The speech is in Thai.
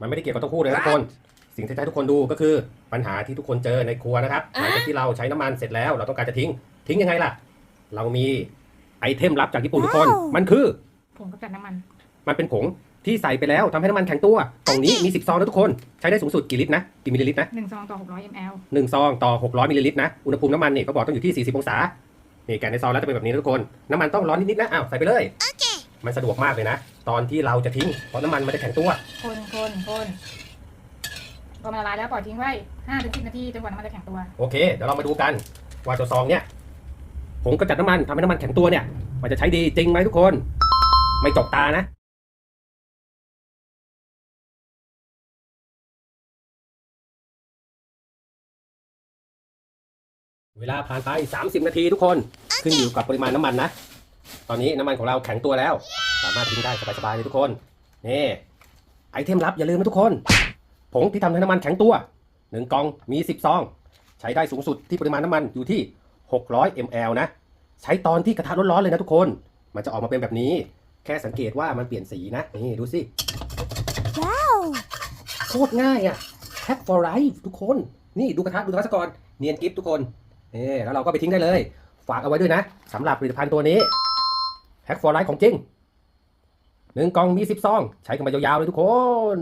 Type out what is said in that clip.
มันไม่ได้เกี่ยวกับเต้าหู้เลยนะทุกคน สิ่งที่จะให้ทุกคนดูก็คือปัญหาที่ทุกคนเจอในครัวนะครับหลังจากที่เราใช้น้ำมันเสร็จแล้ว เราต้องการจะทิ้ง ทิ้งยังไงล่ะ เรามีไอเทมลับจากญี่ปุ่นทุกคน มันคือ ผงกำจัดน้ำมัน มันเป็นผงที่ใส่ไปแล้วทำให้น้ำมันแข็งตัวกล่องนี้มี10ซองนะทุกคน ใช้ได้สูงสุดกี่ลิตรนะ กี่มิลลิลิตรนะ1ซองต่อ 600 ml 1ซองต่อ 600มิลลิลิตรนะ อุณหภูมิน้ำมันนี่เขาบอกต้องอยู่ที่ 40 องศา นี่แกะในซองแล้วจะเป็นแบบนี้นะทุกคน น้ำมันต้องร้อนนิดๆนะ อ้าว ใส่ไปเลย มันสะดวกมากเลยนะ ตอนที่เราจะทิ้งเพราะน้ำมันมันจะแข็งตัว คนคนคนพอมันละลายแล้วปล่อยทิ้งไว้5ถึง10นาทีจนกว่าน้ำมันจะแข็งตัว โอเค เดี๋ยวเรามาดูกันว่าเจ้าซองเนี่ยผงกำจัดน้ำมันทำให้น้ำมันแข็งตัวเนี่ย มันจะใช้ดีจริงไหมทุกคน ไม่จกตานะเวลาผ่านไป 30 นาทีทุกคน ขึ้นอยู่กับปริมาณน้ำมันนะ ตอนนี้น้ำมันของเราแข็งตัวแล้ว สามารถทิ้งได้สบายๆเลยทุกคนนี่ไอเทมลับอย่าลืมนะทุกคน ผงที่ทำให้น้ำมันแข็งตัวหนึ่งกล่องมี10ซอง ใช้ได้สูงสุดที่ปริมาณน้ำมันอยู่ที่ 600 ml นะ ใช้ตอนที่กระทะร้อนๆเลยนะทุกคน มันจะออกมาเป็นแบบนี้ แค่สังเกตว่ามันเปลี่ยนสีนะ นี่ดูสิว้าวโคตรง่ายอะ Hack for life ทุกคน นี่ดูกระทะดูกระทะซะก่อนเนียนกิฟทุกคนเอแล้วเราก็ไปทิ้งได้เลย ฝากเอาไว้ด้วยนะสำหรับผลิตภัณฑ์ตัวนี้ Hack for life ของจริงหนึ่งกล่องมีสิบซอง ใช้กันมายาวๆเลยทุกคน